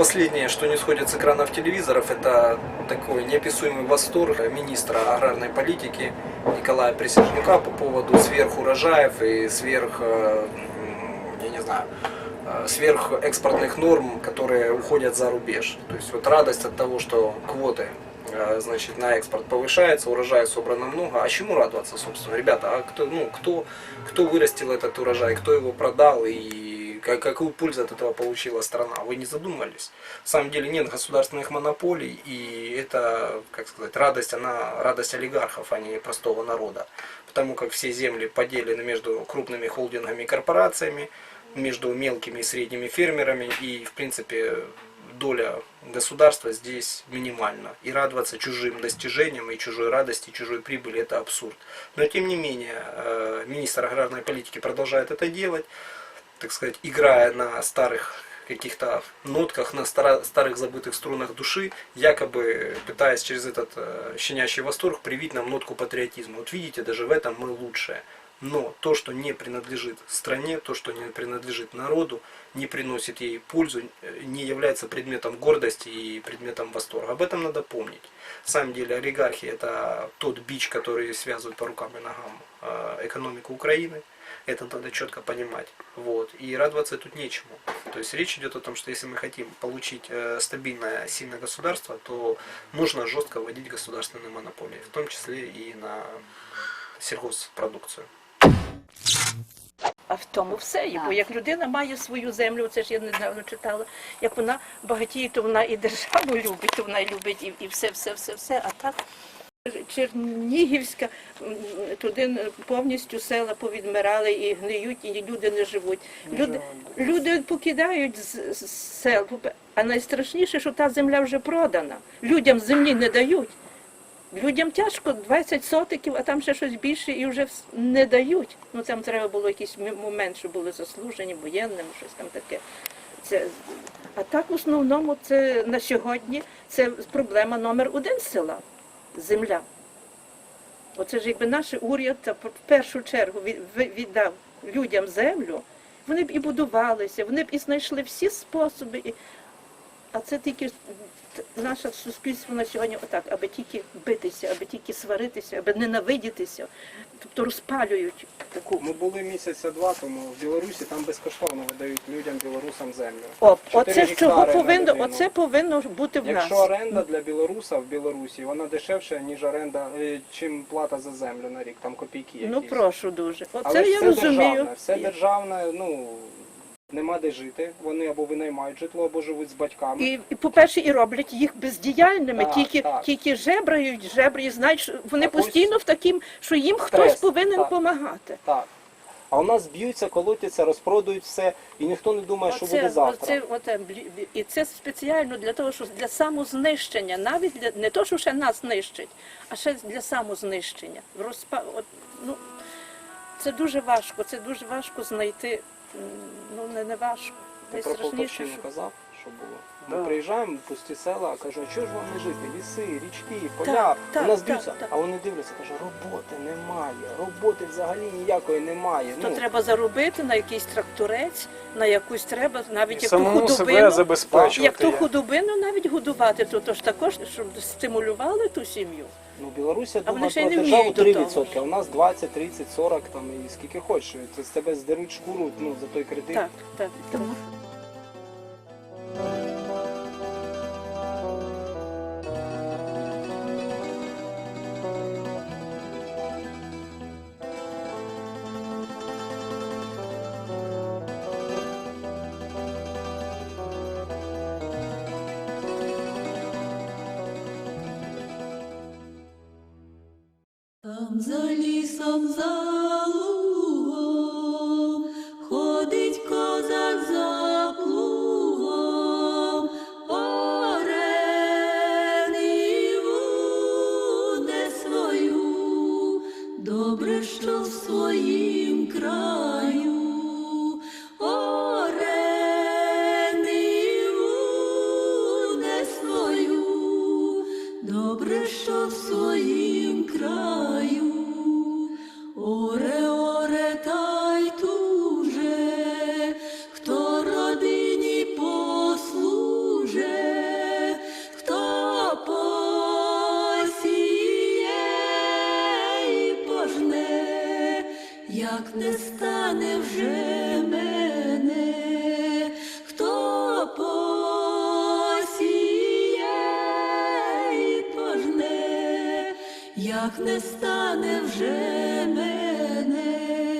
Последнее, что не сходит с экранов телевизоров, это такой неописуемый восторг министра аграрной политики Николая Присяжнюка по поводу сверхурожаев и сверх, э, я не знаю, э, сверхэкспортных норм, которые уходят за рубеж. То есть вот радость от того, что квоты э, значит, на экспорт повышается, урожая собрано много. А чему радоваться, собственно, ребята? А кто, ну, кто, кто вырастил этот урожай, кто его продал и ка- какую пользу от этого получила страна? Вы не задумывались? На самом деле нет государственных монополий, и это, как сказать, радость, она радость олигархов, а не простого народа. Потому как все земли поделены между крупными холдингами и корпорациями, между мелкими и средними фермерами, и, в принципе, доля государства здесь минимальна. И радоваться чужим достижениям и чужой радости, чужой прибыли – это абсурд. Но, тем не менее, э, министр аграрной политики продолжает это делать, так сказать, играя на старых каких-то нотках, на старых забытых струнах души, якобы пытаясь через этот э, щенячий восторг привить нам нотку патриотизма. Вот видите, даже в этом мы лучшие. Но то, что не принадлежит стране, то, что не принадлежит народу, не приносит ей пользу, э, не является предметом гордости и предметом восторга. Об этом надо помнить. На самом деле олигархи это тот бич, который связывает по рукам и ногам э, экономику Украины Это надо четко понимать. Вот. И радоваться тут нечему. То есть речь идет о том, что если мы хотим получить э, стабильное, сильное государство, то нужно жестко вводить государственные монополии, в том числе и на сельхозпродукцію. А в тому все. І Бо як людина має свою землю, це ж я недавно читала, як вона багатіє, то вона і державу любить, то вона і любить і, і все, все, все, все. А так Чернігівська, туди повністю села повідмирали і гниють, і люди не живуть. Люди, люди покидають з, з сел. А найстрашніше, що та земля вже продана. Людям землі не дають. Людям тяжко 20 сотиків, а там ще щось більше і вже не дають. Ну там треба було якийсь момент, що були заслужені воєнним, щось там таке. Це, а так в основному це на сьогодні це проблема номер один села земля. Оце ж якби наш уряд в першу чергу від- віддав людям землю, вони б і будувалися, вони б і знайшли всі способи. А це тільки наше суспільство на сьогодні отак, аби тільки битися, аби тільки сваритися, аби ненавидітися, тобто розпалюють таку. Ми були місяця два тому в Білорусі, там безкоштовно видають людям білорусам землю. О, оце чого повинно, оце повинно бути в Якщо нас. оренда для білоруса в Білорусі, вона дешевша, ніж оренда, е, чим плата за землю на рік, там копійки якісь. Ну прошу дуже. Оце Але я все розумію. державне, все державне, ну, нема де жити, вони або винаймають житло, або живуть з батьками. І, і по-перше, і роблять їх бездіяльними, Так, тільки, так. тільки жебрають, жебрають, знають, що вони А ось- постійно в таким, що їм Стрес, хтось повинен так. допомагати. Так. А у нас б'ються, колотяться, розпродають все, і ніхто не думає, що буде завтра. оце, оте, блі- блі- і це спеціально для того, що для самознищення, навіть для не то, що ще нас нищить, а ще для самознищення. Розпа, от, ну, це дуже важко, це дуже важко знайти. Ну не, не важко. Ти про Найстрашніше, що казав, що було. Да. Ми приїжджаємо в пусті села, кажу, а чого ж вам не жити? Ліси, річки, поля. Так, у нас так, б'ються. так. А вони дивляться, кажуть, роботи немає, роботи взагалі ніякої немає. То ну, треба заробити на якийсь тракторець, на якусь треба, навіть як ту себе худобину, забезпечувати. як ту худобину навіть годувати, то, то ж також, щоб стимулювали ту сім'ю. ну, Білорусь, я А вони думаю, ще й про державу 3%, а у нас 20, 30, 40 там, і скільки хочеш. Це з тебе здеруть шкуру ну, за той кредит. Так, так. Лісом за лугом ходить козак за плугом, орениву не свою, добре, що в своїм краю. Добре, що в як не стане вже мене, хто посіє і пожне, як не стане вже мене.